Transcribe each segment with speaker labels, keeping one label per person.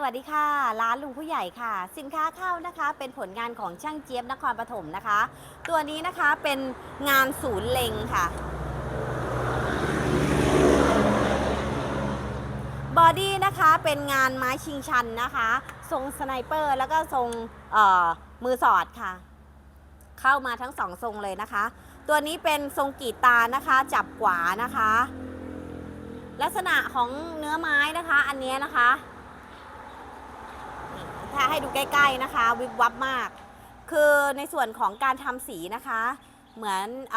Speaker 1: สวัสดีค่ะ ร้านลุงผู้ใหญ่ค่ะ สินค้าเข้านะคะ เป็นผลงานของช่างเจี๊ยบนครปฐมนะคะ ตัวนี้นะคะเป็นงานศูนย์เล็งค่ะบอดี้นะคะเป็นงานไม้ชิงชันนะคะ ทรงสไนเปอร์แล้วก็ทรงมือสอดค่ะ เข้ามาทั้งสองทรงเลยนะคะ ตัวนี้เป็นทรงกีตานะคะ จับขวานะคะ ลักษณะของเนื้อไม้นะคะ อันนี้นะคะ ดูใกล้ๆนะคะ วิบวับมาก คือในส่วนของการทำสีนะคะ เหมือนอ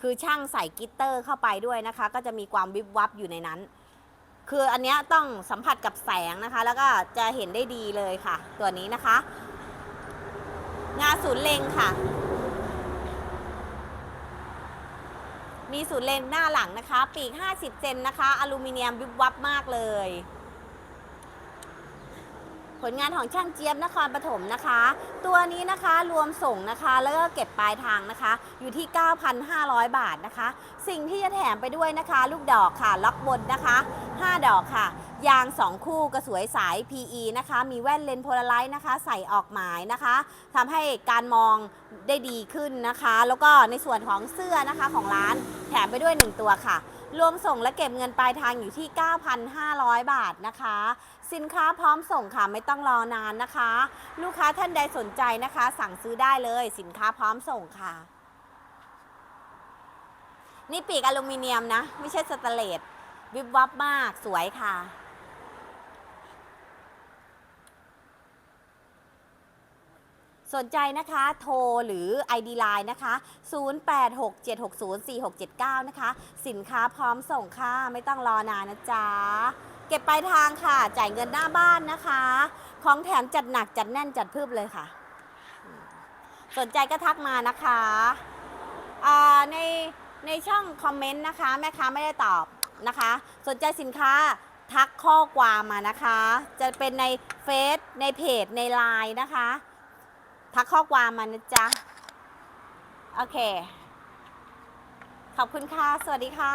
Speaker 1: คือช่างใส่กิตเตอร์เข้าไปด้วยนะคะ ก็จะมีความวิบวับอยู่ในนั้น คืออันนี้ต้องสัมผัสกับแสงนะคะ แล้วก็จะเห็นได้ดีเลยค่ะ ตัวนี้นะคะ งานศูนย์เลงค่ะ มีศูนย์เลนหน้าหลังนะคะ ปีก 50 เซนนะคะ อลูมิเนียมวิบวับมากเลย ผลงานของช่างเจี๊ยบนครปฐมนะคะ ตัวนี้นะคะรวมส่งนะคะแล้วก็เก็บปลายทางนะคะ อยู่ที่ 9,500 บาทนะคะ สิ่งที่จะแถมไปด้วยนะคะ ลูกดอกค่ะ ล็อกบนนะคะ 5 ดอกค่ะ ยาง 2 คู่กระสวยสาย PE นะคะ มีแว่นเลนโพลาไรต์นะคะ ใส่ออกหมายนะคะทำให้การมองได้ดีขึ้นนะคะ แล้วก็ในส่วนของเสื้อนะคะของร้านแถมไปด้วย 1 ตัวค่ะ รวมส่งและเก็บเงินปลายทางอยู่ที่ 9,500 บาทนะคะ สินค้าพร้อมส่งค่ะไม่ต้องรอนานนะคะ ลูกค้าท่านใดสนใจนะคะ สั่งซื้อได้เลยสินค้าพร้อมส่งค่ะ นี่ปีกอลูมิเนียมนะ ไม่ใช่สแตนเลสวิบวับมากสวยค่ะ สนใจนะคะโทรหรือ ID Line นะคะ 0867604679 นะคะ สินค้าพร้อมส่งค่ะ ไม่ต้องรอนานนะจ๊ะ เก็บปลายทางค่ะ จ่ายเงินหน้าบ้านนะคะ ของแถมจัดหนักจัดแน่นจัดพืบเลยค่ะ สนใจก็ทักมานะคะอ่าในในช่องคอมเมนต์นะคะ แม่ค้าไม่ได้ตอบนะคะ สนใจสินค้าทักข้อความมานะคะ จะเป็นในเฟซในเพจในไลน์นะคะ ทักข้อความมานะจ๊ะ โอเค ขอบคุณค่ะ สวัสดีค่ะ